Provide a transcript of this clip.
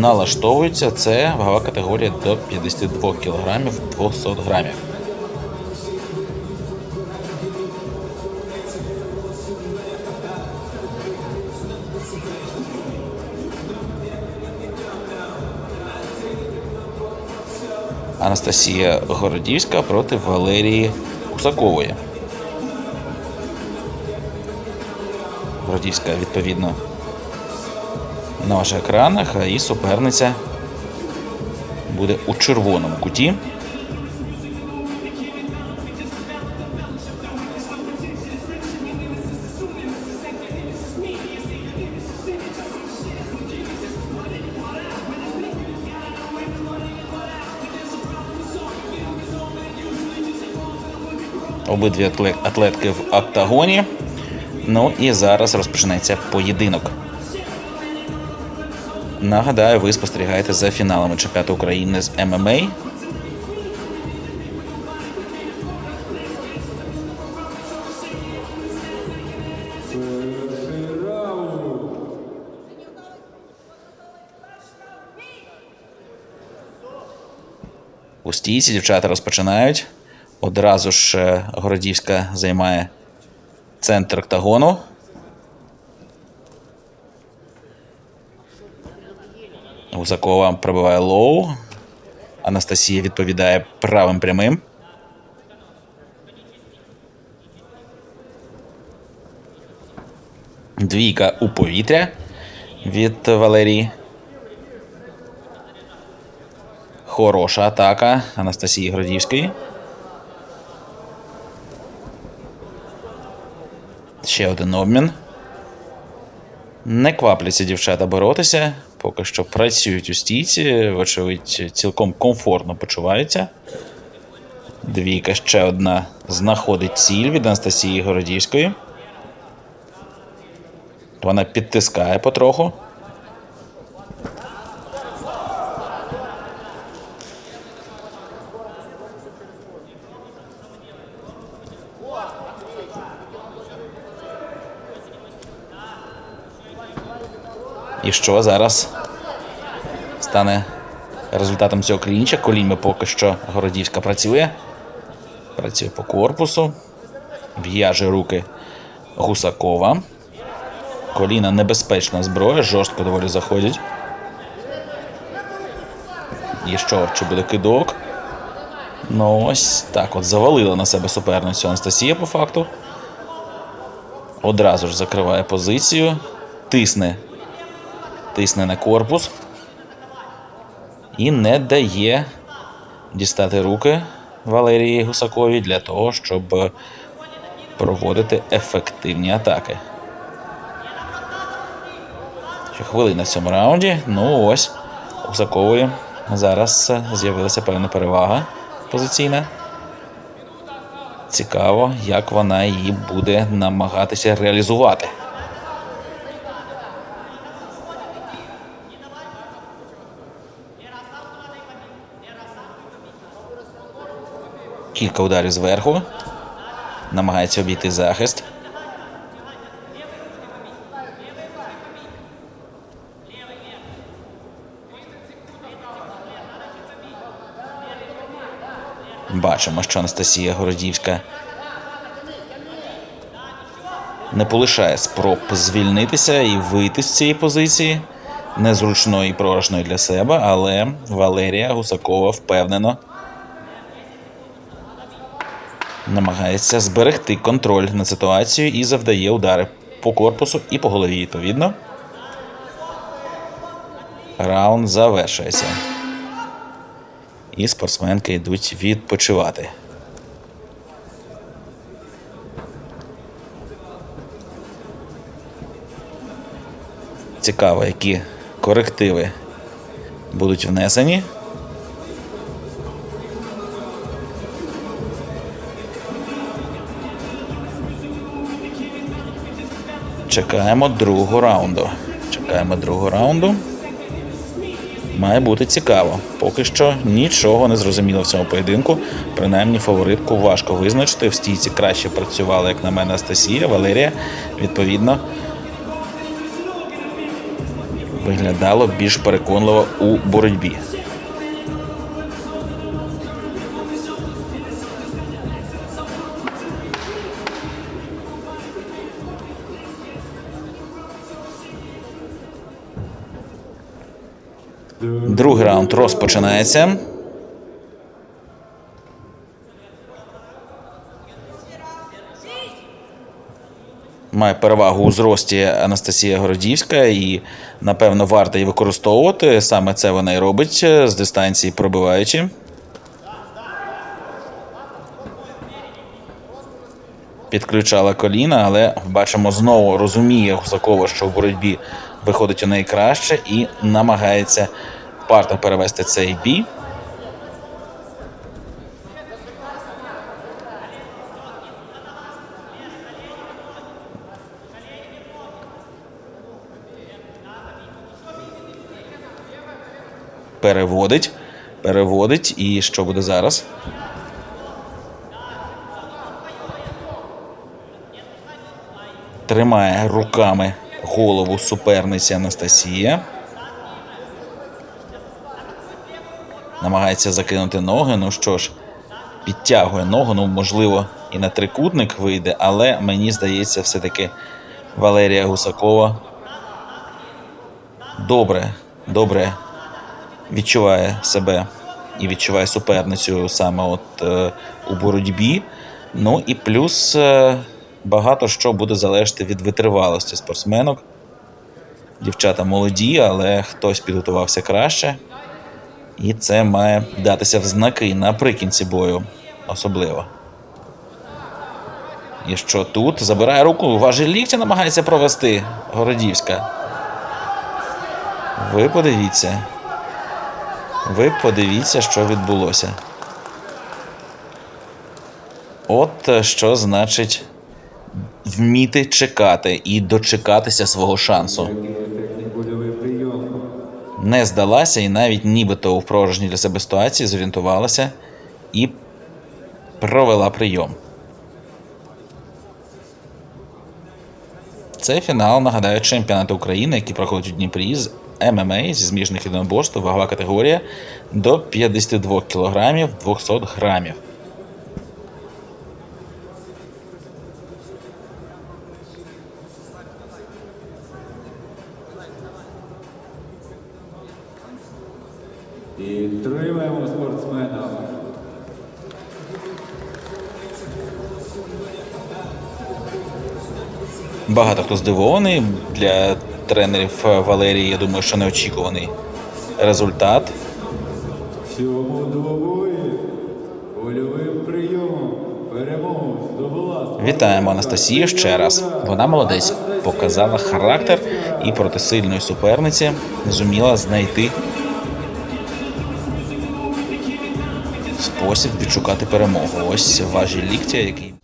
налаштовується. Це вагова категорія до 52 кг 200 грамів. Анастасія Городівська проти Валерії Кусакової. Городівська відповідно на ваших екранах, її суперниця буде у червоному куті. Обидві атле- атлетки в октагоні. Ну і зараз розпочнеться поєдинок. Нагадаю, ви спостерігаєте за фіналами чемпіонату України з ММА. У стійці дівчата розпочинають. Одразу ж е, Городівська займає центр октагону. Гусакова пробиває лоу. Анастасія відповідає правим прямим. Двійка у повітря від Валерії. Хороша атака Анастасії Гродівської. Ще один обмін. Не квапляться дівчата боротися. Поки що працюють у стійці, вочевидь, цілком комфортно почуваються. Двійка ще одна знаходить ціль від Анастасії Городівської. Вона підтискає потроху. І що зараз стане результатом цього клінча? Коліньми поки що Городівська працює. Працює по корпусу. В'яже руки Гусакова. Коліна небезпечна зброя, жорстко доволі заходять. І що, чи буде кидок? Ну ось так от завалила на себе суперницю Анастасія по факту. Одразу ж закриває позицію, тисне тисне на корпус і не дає дістати руки Валерії Гусаковій для того, щоб проводити ефективні атаки. Ще хвилина в цьому раунді. Ну ось у Гусакової зараз з'явилася певна перевага позиційна. Цікаво, як вона її буде намагатися реалізувати. Кілька ударів зверху. Намагається обійти захист. Бачимо, що Анастасія Городівська не полишає спроб звільнитися і вийти з цієї позиції. Незручної і програшної для себе, але Валерія Гусакова впевнено намагається зберегти контроль над ситуацією і завдає удари по корпусу і по голові відповідно. Раунд завершується. І спортсменки йдуть відпочивати. Цікаво, які корективи будуть внесені. Чекаємо другого раунду. Чекаємо другого раунду. Має бути цікаво. Поки що нічого не зрозуміло в цьому поєдинку. Принаймні, фаворитку важко визначити. В стійці краще працювала, як на мене, Анастасія, Валерія. Відповідно, виглядало більш переконливо у боротьбі. Другий раунд розпочинається. Має перевагу у зрості Анастасія Городівська, і напевно варто її використовувати. Саме це вона і робить е, з дистанції пробиваючи. Підключала коліна, але бачимо знову розуміє Гусакова, що в боротьбі виходить у неї краще і намагається партер перевести цей бій. Переводить, переводить. І що буде зараз? Тримає руками голову суперниці Анастасія. Намагається закинути ноги. Ну що ж, підтягує ногу. Ну, можливо, і на трикутник вийде, але мені здається, все-таки Валерія Гусакова добре, добре відчуває себе і відчуває суперницю саме от е, у боротьбі. Ну і плюс е, багато що буде залежати від витривалості спортсменок. Дівчата молоді, але хтось підготувався краще. І це має датися в знаки наприкінці бою особливо. І що тут? Забирає руку, важіль ліктя намагається провести Городівська. Ви подивіться. Ви подивіться, що відбулося. От е, що значить вміти чекати і дочекатися свого шансу. Не здалася і навіть нібито у порожній для себе ситуації зорієнтувалася і провела прийом. Це фінал, нагадаю, чемпіонату України, який проходить у Дніпрі з ММА зі зміжних єдиноборств, вагова категорія до 52 кг 200 грамів. Підтримуємо спортсмена. Багато хто здивований для тренерів Валерії. Я думаю, що неочікуваний результат. Всьому двобої. Больовим прийомом. Перемогу здобула. Вітаємо Анастасію ще раз. Вона молодець, показала характер і проти сильної суперниці зуміла знайти спосіб відшукати перемогу. Ось важі ліктя, який.